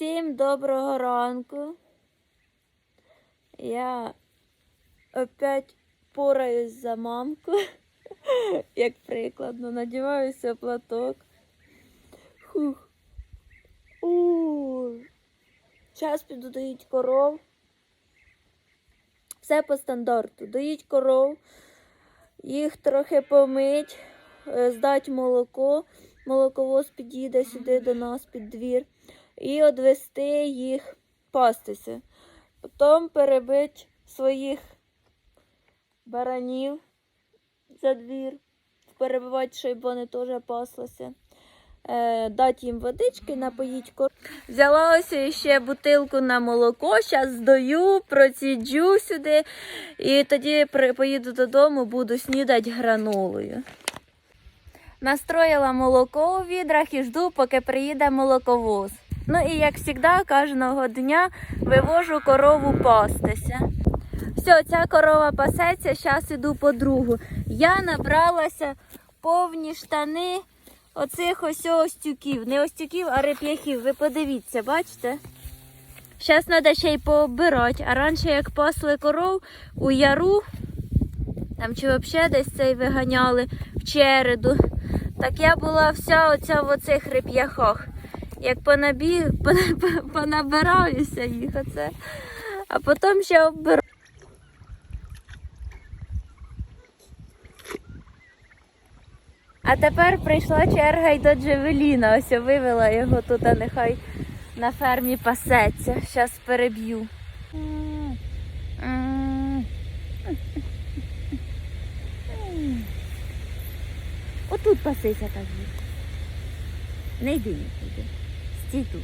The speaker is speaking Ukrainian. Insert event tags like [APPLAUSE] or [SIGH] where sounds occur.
Всім доброго ранку. Я опять пораюсь за мамку, [LAUGHS] як прикладно, надіваюся платок. Хух. Час піду доїть коров. Все по стандарту. Доїть коров, їх трохи помить, е, здать молоко. Молоковоз підійде сюди до нас під двір і одвести їх пастися. Потім перебити своїх баранів за двір, перебивати, щоб вони теж паслися. Е, дати їм водички, напоїть кор. Взяла ось ще бутилку на молоко, зараз здою, проціджу сюди і тоді поїду додому, буду снідати гранолою. Настроїла молоко у відрах і жду, поки приїде молоковоз. Ну і як завжди, кожного дня вивожу корову пастися. Все, ця корова пасеться, зараз іду по другу. Я набралася повні штани оцих ось остюків. Не остюків, а реп'яхів. Ви подивіться, бачите? Зараз треба ще й пообирати. А раніше, як пасли коров у яру, там чи взагалі десь цей виганяли в череду, так я була вся оця в оцих реп'яхах. Як понабіг, [LAUGHS] пона- понабираюся їх оце, а потім ще оббираю. А тепер прийшла черга й до Джевеліна. Ось я вивела його тут, а нехай на фермі пасеться. Зараз переб'ю. Отут пасися так. Не йди. Стій тут.